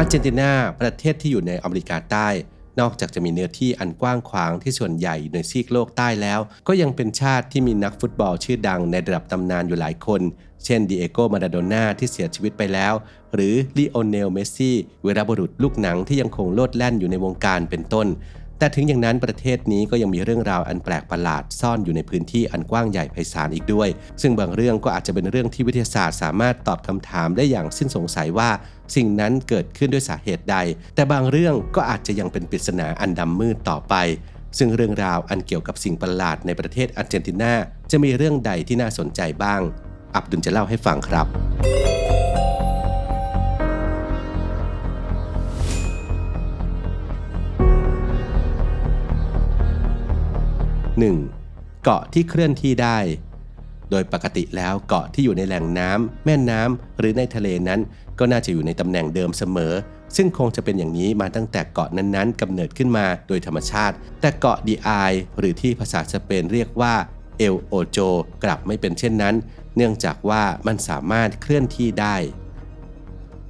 อาร์เจนตินาประเทศที่อยู่ในอเมริกาใต้ นอกจากจะมีเนื้อที่อันกว้างขวางที่ส่วนใหญ่ในซีกโลกใต้แล้ว ก็ยังเป็นชาติที่มีนักฟุตบอลชื่อดังในระดับตำนานอยู่หลายคน เช่นดิเอโกมาราโดน่าที่เสียชีวิตไปแล้ว หรือลีโอเนลเมสซี่เวรบุรุษลูกหนังที่ยังคงโลดแล่นอยู่ในวงการเป็นต้น แต่ถึงอย่างนั้นประเทศนี้ก็ยังมีเรื่องราวอันแปลกประหลาดซ่อนอยู่ในพื้นที่อันกว้างใหญ่ไพศาลอีกด้วย ซึ่งบางเรื่องก็อาจจะเป็นเรื่องที่วิทยาศาสตร์สามารถตอบคำถามได้อย่างสิ้นสงสัยว่า สิ่งนั้นเกิดขึ้นด้วยสาเหตุใด แต่บางเรื่องก็อาจจะยังเป็นปริศนาอันดำมืดต่อไป ซึ่งเรื่องราวอันเกี่ยวกับสิ่งประหลาดในประเทศอาร์เจนตินาจะมีเรื่องใดที่น่าสนใจบ้าง อับดุลจะเล่าให้ฟังครับ เกาะที่เคลื่อนที่ได้ โดยปกติแล้วเกาะที่อยู่ในแหล่งน้ำแม่น้ำหรือในทะเลนั้น ก็น่าจะอยู่ในตำแหน่งเดิมเสมอ ซึ่งคงจะเป็นอย่างนี้มาตั้งแต่เกาะนั้นๆกำเนิดขึ้นมาโดยธรรมชาติ แต่เกาะดีไอหรือที่ภาษาสเปนเรียกว่าเอลโอโจกลับไม่เป็นเช่นนั้น เนื่องจากว่ามันสามารถเคลื่อนที่ได้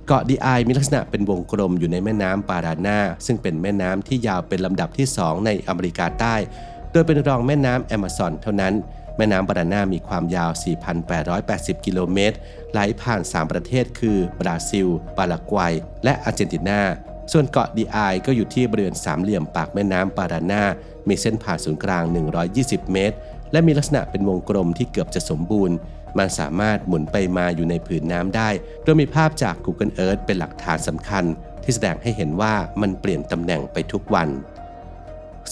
เกาะดีไอมีลักษณะเป็นวงกลมอยู่ในแม่น้ำปารานาซึ่งเป็นแม่น้ำที่ยาวเป็นลำดับที่ 2 ในอเมริกาใต้ โดยเป็นรองแม่น้ำแอมะซอนเท่านั้น แม่น้ำปาราน่ามีความยาว 4,880 กิโลเมตร ไหลผ่าน 3 ประเทศคือบราซิล ปารากวัย และอาร์เจนตินา ส่วนเกาะดีไอก็อยู่ที่บริเวณสามเหลี่ยมปากแม่น้ำปารานามีเส้นผ่านศูนย์กลาง 120 เมตร และมีลักษณะเป็นวงกลมที่เกือบจะสมบูรณ์มันสามารถหมุนไปมาอยู่ในผืนน้ำได้ โดยมีภาพจาก Google Earth เป็นหลักฐานสำคัญ ที่แสดงให้เห็นว่ามันเปลี่ยนตำแหน่งไปทุกวัน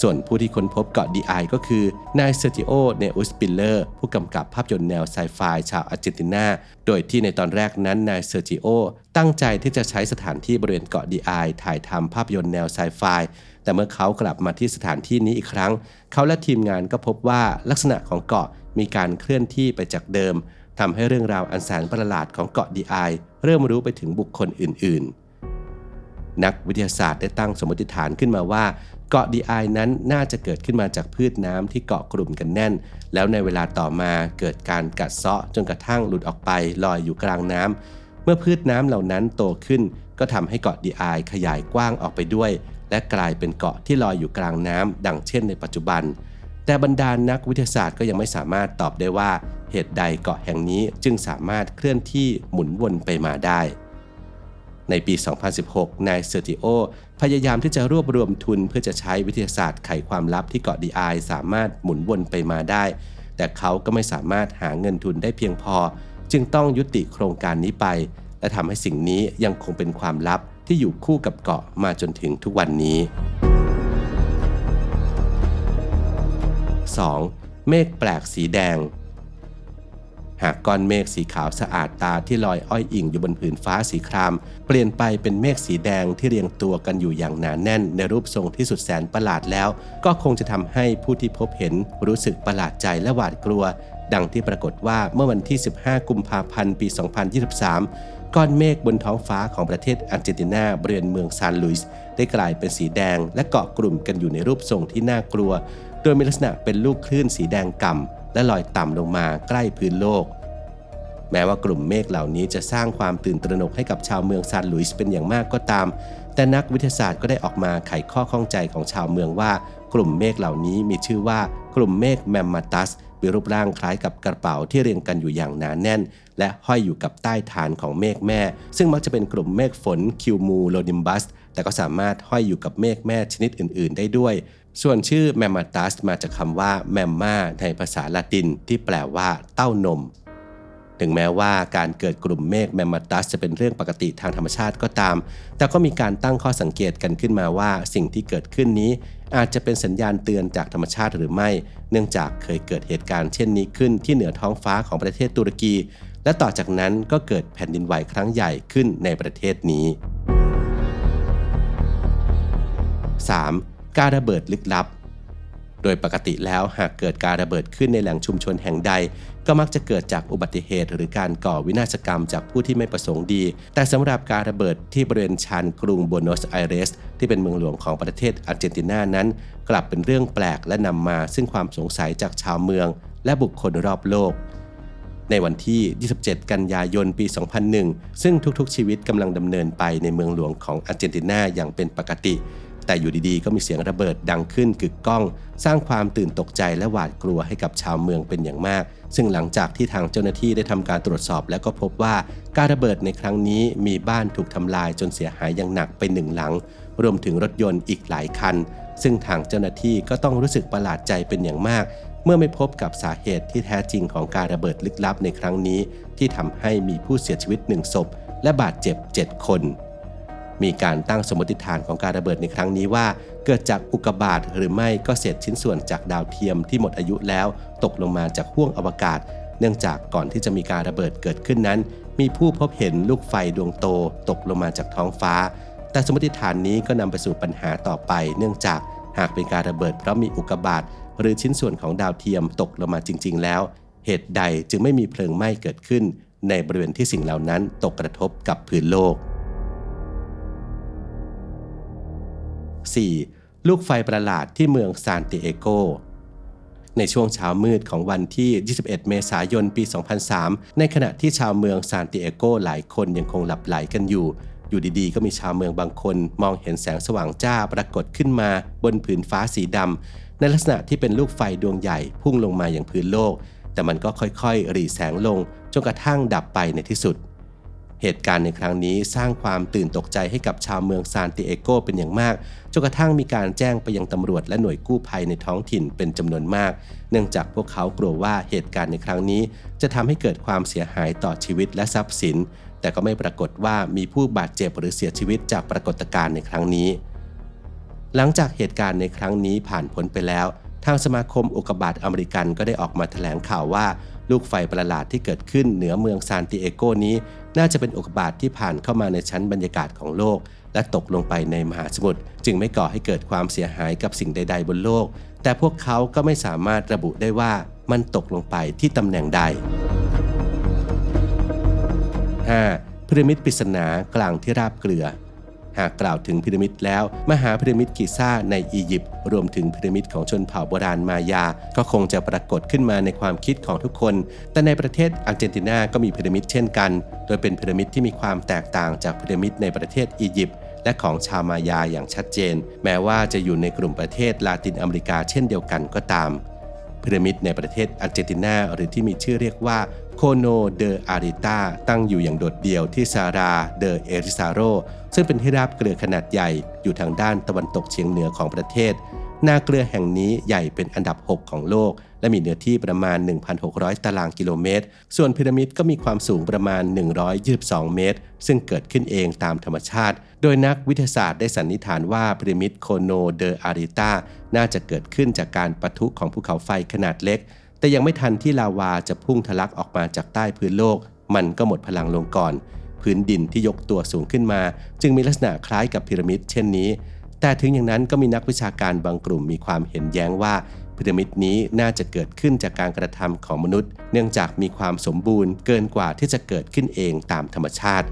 ส่วนผู้ที่ค้นพบเกาะดีไอก็คือนายเซอร์ติโอ เนอุสปิลเลอร์ ผู้กำกับภาพยนตร์แนวไซไฟชาวอาร์เจนตินา โดยที่ในตอนแรกนั้นนายเซอร์ติโอ ตั้งใจที่จะใช้สถานที่บริเวณเกาะดีไอถ่ายทำภาพยนตร์แนวไซไฟ แต่เมื่อเขากลับมาที่สถานที่นี้อีกครั้ง เขาและทีมงานก็พบว่าลักษณะของเกาะมีการเคลื่อนที่ไปจากเดิมทำให้เรื่องราวอันแสนประหลาดของเกาะดีไอเริ่มรู้ไปถึงบุคคลอื่น ๆ นักวิทยาศาสตร์ได้ตั้งสมมติฐานขึ้นมาว่า เกาะดีไอนั้นน่าจะเกิดขึ้นมาจากพืชน้ำที่เกาะกลุ่มกันแน่น แล้วในเวลาต่อมาเกิดการกัดเซาะจนกระทั่งหลุดออกไปลอยอยู่กลางน้ำเมื่อพืชน้ำเหล่านั้นโตขึ้น ก็ทำให้เกาะดีไอขยายกว้างออกไปด้วย และกลายเป็นเกาะที่ลอยอยู่กลางน้ำดังเช่นในปัจจุบัน แต่บรรดานักวิทยาศาสตร์ก็ยังไม่สามารถตอบได้ว่า เหตุใดเกาะแห่งนี้จึงสามารถเคลื่อนที่หมุนวนไปมาได้ ในปี 2016 นายเซอร์ติโอ พยายามที่จะรวบรวมทุนเพื่อจะใช้วิทยาศาสตร์ไขความลับที่เกาะดีไอสามารถหมุนวนไปมาได้ แต่เขาก็ไม่สามารถหาเงินทุนได้เพียงพอ จึงต้องยุติโครงการนี้ไป และทำให้สิ่งนี้ยังคงเป็นความลับที่อยู่คู่กับเกาะมาจนถึงทุกวันนี้ 2. เมฆแปลกสีแดง หากก้อนเมฆสีขาวสะอาดตาที่ลอยอ้อยอิงอยู่บนผืนฟ้าสีคราม เปลี่ยนไปเป็นเมฆสีแดงที่เรียงตัวกันอยู่อย่างหนาแน่นในรูปทรงที่สุดแสนประหลาดแล้ว ก็คงจะทำให้ผู้ที่พบเห็นรู้สึกประหลาดใจและหวาดกลัว ดังที่ปรากฏว่าเมื่อวันที่ 15 กุมภาพันธ์ ปี 2023 ก้อนเมฆบนท้องฟ้าของประเทศอาร์เจนตินาบริเวณเมืองซานลุยส์ได้กลายเป็นสีแดงและเกาะกลุ่มกันอยู่ในรูปทรงที่น่ากลัว โดยมีลักษณะเป็นลูกคลื่นสีแดงก่ำ และลอยต่ำลงมาใกล้พื้นโลก แม้ว่ากลุ่มเมฆเหล่านี้จะสร้างความตื่นตระหนกให้กับชาวเมืองซานหลุยส์เป็นอย่างมากก็ตาม แต่นักวิทยาศาสตร์ก็ได้ออกมาไขข้อข้องใจของชาวเมืองว่า กลุ่มเมฆเหล่านี้มีชื่อว่ากลุ่มเมฆแมมมาตัสมีรูปร่างคล้ายกับกระเป๋าที่เรียงกันอยู่อย่างหนาแน่น และห้อยอยู่กับใต้ฐานของเมฆแม่ ซึ่งมักจะเป็นกลุ่มเมฆฝนคิวมูโลนิมบัสแต่ก็สามารถห้อยอยู่กับเมฆแม่ชนิดอื่น ๆ ได้ด้วย ส่วนชื่อแมมมาตัสมาจากคำว่าแมมมาในภาษาละตินที่แปลว่าเต้านม ถึงแม้ว่าการเกิดกลุ่มเมฆแมมมาตัสจะเป็นเรื่องปกติทางธรรมชาติก็ตาม แต่ก็มีการตั้งข้อสังเกตกันขึ้นมาว่า สิ่งที่เกิดขึ้นนี้ อาจจะเป็นสัญญาณเตือนจากธรรมชาติหรือไม่ เนื่องจากเคยเกิดเหตุการณ์เช่นนี้ขึ้นที่เหนือท้องฟ้าของประเทศตุรกี และต่อจากนั้นก็เกิดแผ่นดินไหวครั้งใหญ่ขึ้นในประเทศนี้ 3. การระเบิดลึกลับ โดยปกติแล้วหากเกิดการระเบิดขึ้นในแหล่งชุมชนแห่งใด ก็มักจะเกิดจากอุบัติเหตุ หรือการก่อวินาศกรรมจากผู้ที่ไม่ประสงค์ดี แต่สำหรับการระเบิดที่บริเวณชานกรุงบัวโนสไอเรส ที่เป็นเมืองหลวงของประเทศอาร์เจนตินานั้น กลับเป็นเรื่องแปลกและนำมาซึ่งความสงสัยจากชาวเมือง และบุคคลรอบโลกในวันที่ 27 กันยายน ปี 2001 ซึ่งทุกๆ ชีวิตกำลังดำเนินไปในเมืองหลวงของอาร์เจนตินาอย่างเป็นปกติ แต่อยู่ดีๆ ก็มีเสียงระเบิดดังขึ้นกึกก้อง สร้างความตื่นตกใจและหวาดกลัวให้กับชาวเมืองเป็นอย่างมาก ซึ่งหลังจากที่ทางเจ้าหน้าที่ได้ทำการตรวจสอบ แล้วก็พบว่าการระเบิดในครั้งนี้มีบ้านถูกทำลายจนเสียหายอย่างหนักไปหนึ่งหลัง รวมถึงรถยนต์อีกหลายคัน ซึ่งทางเจ้าหน้าที่ก็ต้องรู้สึกประหลาดใจเป็นอย่างมากเมื่อไม่พบกับสาเหตุที่แท้จริงของการระเบิดลึกลับในครั้งนี้ ที่ทำให้มีผู้เสียชีวิตหนึ่งศพ และบาดเจ็บ 7 คน มีการตั้งสมมติฐานของการระเบิดในครั้งนี้ว่า เกิดจากอุกกาบาตหรือไม่ก็เศษชิ้นส่วนจากดาวเทียมที่หมดอายุแล้ว ตกลงมาจากห้วงอวกาศ เนื่องจากก่อนที่จะมีการระเบิดเกิดขึ้นนั้น มีผู้พบเห็นลูกไฟดวงโต ตกลงมาจากท้องฟ้า แต่สมมติฐานนี้ก็นำไปสู่ปัญหาต่อไป เนื่องจากหากเป็นการระเบิดเพราะมีอุกกาบาตหรือชิ้นส่วนของดาวเทียมตกลงมาจริง ๆ แล้ว เหตุใดจึงไม่มีเพลิงไหม้เกิดขึ้น ในบริเวณที่สิ่งเหล่านั้นตกกระทบกับพื้นโลก 4. ลูกไฟประหลาดที่เมืองซานติเอโก ในช่วงเช้ามืดของวันที่ 21 เมษายนปี 2003 ในขณะที่ชาวเมืองซานติเอโกหลายคนยังคงหลับไหลกันอยู่ อยู่ดีๆ ก็มีชาวเมืองบางคน มองเห็นแสงสว่างจ้าปรากฏขึ้นมา บนผืนฟ้าสีดำในลักษณะที่เป็นลูกไฟดวงใหญ่พุ่งลงมาอย่างพื้นโลก แต่มันก็ค่อยๆ รีแสงลงจนกระทั่งดับไปในที่สุด เหตุการณ์ในครั้งนี้สร้างความตื่นตกใจให้กับชาวเมืองซานติเอโกเป็นอย่างมาก จนกระทั่งมีการแจ้งไปยังตำรวจและหน่วยกู้ภัยในท้องถิ่นเป็นจำนวนมาก เนื่องจากพวกเขากลัวว่าเหตุการณ์ในครั้งนี้ จะทำให้เกิดความเสียหายต่อชีวิตและทรัพย์สิน แต่ก็ไม่ปรากฏว่ามีผู้บาดเจ็บหรือเสียชีวิตจากปรากฏการณ์ในครั้งนี้ หลังจากเหตุการณ์ในครั้งนี้ผ่านพ้นไปแล้ว ทางสมาคมอุกกาบาตอเมริกันก็ได้ออกมาแถลงข่าวว่า ลูกไฟประหลาดที่เกิดขึ้นเหนือเมืองซานติเอโกนี้ น่าจะเป็นอุกกาบาตที่ผ่านเข้ามาในชั้นบรรยากาศของโลก และตกลงไปในมหาสมุทรจึงไม่ก่อให้เกิดความเสียหายกับสิ่งใด ๆ บนโลก แต่พวกเขาก็ไม่สามารถระบุได้ว่ามันตกลงไปที่ตำแหน่งใด 5. พีระมิดปริศนากลางที่ราบเกลือ หากกล่าวถึงพีระมิดแล้ว มหาพีระมิดกิซ่าในอียิปต์รวมถึงพีระมิดของชนเผ่าโบราณมายา ก็คงจะปรากฏขึ้นมาในความคิดของทุกคน แต่ในประเทศอาร์เจนตินาก็มีพีระมิดเช่นกัน โดยเป็นพีระมิดที่มีความแตกต่างจากพีระมิดในประเทศอียิปต์และของชาวมายาอย่างชัดเจน แม้ว่าจะอยู่ในกลุ่มประเทศลาตินอเมริกาเช่นเดียวกันก็ตามพีระมิดในประเทศอาร์เจนตินาหรือที่มีชื่อเรียกว่า โคโนเดออาริตาตั้งอยู่อย่างโดดเดี่ยวที่ซาราเดอเอริซาโร ซึ่งเป็นที่ราบเกลือขนาดใหญ่อยู่ทางด้านตะวันตกเฉียงเหนือของประเทศ นาเกลือแห่งนี้ใหญ่เป็นอันดับ 6 ของโลก และมีเนื้อที่ประมาณ 1,600 ตารางกิโลเมตร ส่วนพีระมิดก็มีความสูงประมาณ 122 เมตร ซึ่งเกิดขึ้นเองตามธรรมชาติ โดยนักวิทยาศาสตร์ได้สันนิษฐานว่าพีระมิดโคโนเดออาริตาน่าจะเกิดขึ้นจากการปะทุของภูเขาไฟขนาดเล็ก แต่ยังไม่ทันที่ลาวาจะพุ่งทะลักออกมาจากใต้พื้นโลก มันก็หมดพลังลงก่อน พื้นดินที่ยกตัวสูงขึ้นมา จึงมีลักษณะคล้ายกับพีระมิดเช่นนี้ แต่ถึงอย่างนั้นก็มีนักวิชาการบางกลุ่มมีความเห็นแย้งว่าพีระมิดนี้น่าจะเกิดขึ้นจากการกระทำของมนุษย์ เนื่องจากมีความสมบูรณ์เกินกว่าที่จะเกิดขึ้นเองตามธรรมชาติ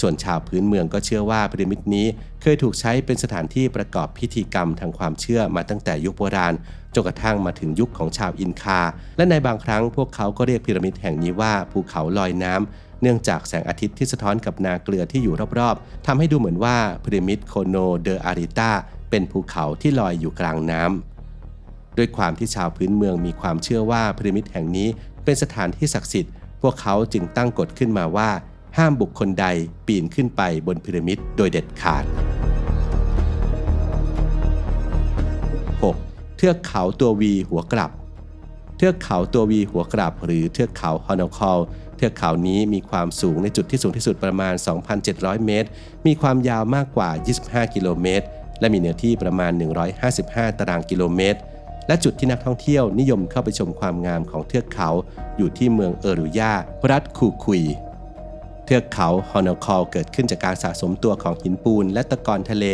ส่วนชาวพื้นเมืองก็เชื่อว่าพีระมิดนี้เคยถูกใช้เป็นสถานที่ประกอบพิธีกรรมทางความเชื่อมาตั้งแต่ยุคโบราณจนกระทั่งมาถึงยุคของชาวอินคา และในบางครั้งพวกเขาก็เรียกพีระมิดแห่งนี้ว่าภูเขาลอยน้ำเนื่องจากแสงอาทิตย์ที่สะท้อนกับนาเกลือที่อยู่รอบๆทำให้ดูเหมือนว่าพีระมิดโคโนเดออาริตาเป็นภูเขาที่ลอยอยู่กลางน้ำด้วยความที่ชาวพื้นเมืองมีความเชื่อว่าพีระมิดแห่งนี้เป็นสถานที่ศักดิ์สิทธิ์ พวกเขาจึงตั้งกฎขึ้นมาว่า ห้ามบุคคลใดปีนขึ้นไปบนพีระมิดโดยเด็ดขาด 6. เทือกเขาตัววีหัวกลับ เทือกเขาตัววีหัวกลับ หรือเทือกเขาฮอนอคอลเทือกเขานี้มีความสูงในจุดที่สูงที่สุดประมาณ 2,700 เมตร มีความยาวมากกว่า 25 กิโลเมตร และมีเนื้อที่ประมาณ 155 ตารางกิโลเมตร และจุดที่นักท่องเที่ยวนิยมเข้าไปชมความงามของเทือกเขา อยู่ที่เมืองเอรุยารัฐคูคุย เทือกเขาฮอนอคอลเกิดขึ้นจากการสะสมตัวของหินปูนและตะกอนทะเล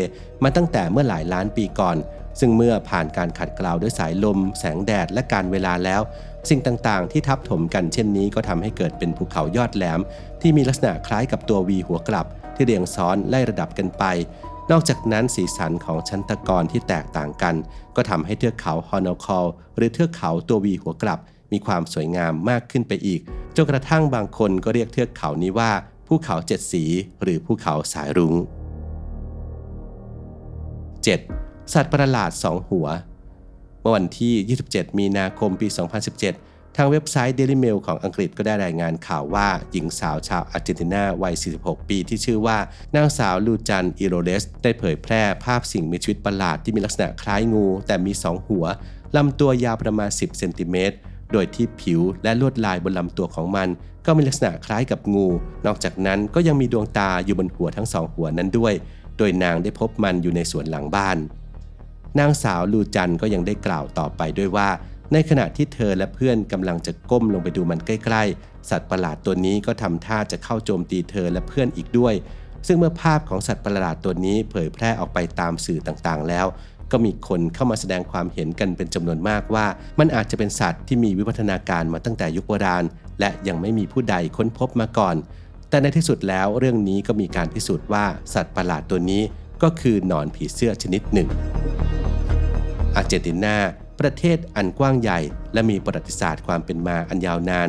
มาตั้งแต่เมื่อหลายล้านปีก่อน ซึ่งเมื่อผ่านการขัดเกลาด้วยสายลม แสงแดดและการเวลาแล้ว สิ่งต่างๆ ที่ทับถมกันเช่นนี้ก็ทำให้เกิดเป็นภูเขายอดแหลม ที่มีลักษณะคล้ายกับตัววีหัวกลับ ที่เรียงซ้อนไล่ระดับกันไป นอกจากนั้นสีสันของชั้นตะกอนที่แตกต่างกัน ก็ทำให้เทือกเขาฮอนอคอลหรือเทือกเขาตัววีหัวกลับ มีความสวยงามมากขึ้นไปอีกจนกระทั่งบางคนก็เรียกเทือกเขานี้ว่าภูเขาเจ็ดสี หรือภูเขาสายรุง้ง 7. สัตว์ประหลาดสองหัว เมื่อวันที่ 27 มีนาคมปี 2017 ทางเว็บไซต์ Daily Mail ของอังกฤษก็ได้รายงานข่าวว่า หญิงสาวชาวอาร์เจนตินาวัย 46 ปีที่ชื่อว่านางสาวลูจันอิโรเดสได้เผยแพร่ภาพสิ่งมีชีวิตประหลาดที่มีลักษณะคล้ายงู แต่มี 2 หัว ลำตัวยาวประมาณ 10 เซนติเมตร โดยที่ผิวและลวดลายบนลำตัวของมัน ก็มีลักษณะคล้ายกับงู นอกจากนั้นก็ยังมีดวงตาอยู่บนหัวทั้งสองหัวนั้นด้วย โดยนางได้พบมันอยู่ในสวนหลังบ้าน นางสาวลูจันก็ยังได้กล่าวต่อไปด้วยว่า ในขณะที่เธอและเพื่อนกำลังจะก้มลงไปดูมันใกล้ๆ สัตว์ประหลาดตัวนี้ก็ทำท่าจะเข้าโจมตีเธอและเพื่อนอีกด้วย ซึ่งเมื่อภาพของสัตว์ประหลาดตัวนี้เผยแพร่ออกไปตามสื่อต่างๆ แล้ว ก็มีคนเข้ามาแสดงความเห็นกันเป็นจำนวนมากว่า มันอาจจะเป็นสัตว์ที่มีวิวัฒนาการมาตั้งแต่ยุคโบราณ และยังไม่มีผู้ใดค้นพบมาก่อน แต่ในที่สุดแล้วเรื่องนี้ก็มีการพิสูจน์ว่าสัตว์ประหลาดตัวนี้ก็คือหนอนผีเสื้อชนิดหนึ่งอาร์เจนตินา ประเทศอันกว้างใหญ่ และมีประวัติศาสตร์ความเป็นมาอันยาวนาน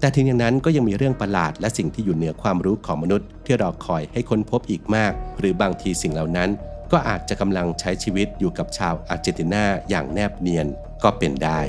แต่ถึงอย่างนั้นก็ยังมีเรื่องประหลาดและสิ่งที่อยู่เหนือความรู้ของมนุษย์ ที่รอคอยให้ค้นพบอีกมาก หรือบางทีสิ่งเหล่านั้น ก็อาจจะกำลังใช้ชีวิตอยู่กับชาวอาร์เจนตินาอย่างแนบเนียนก็เป็นได้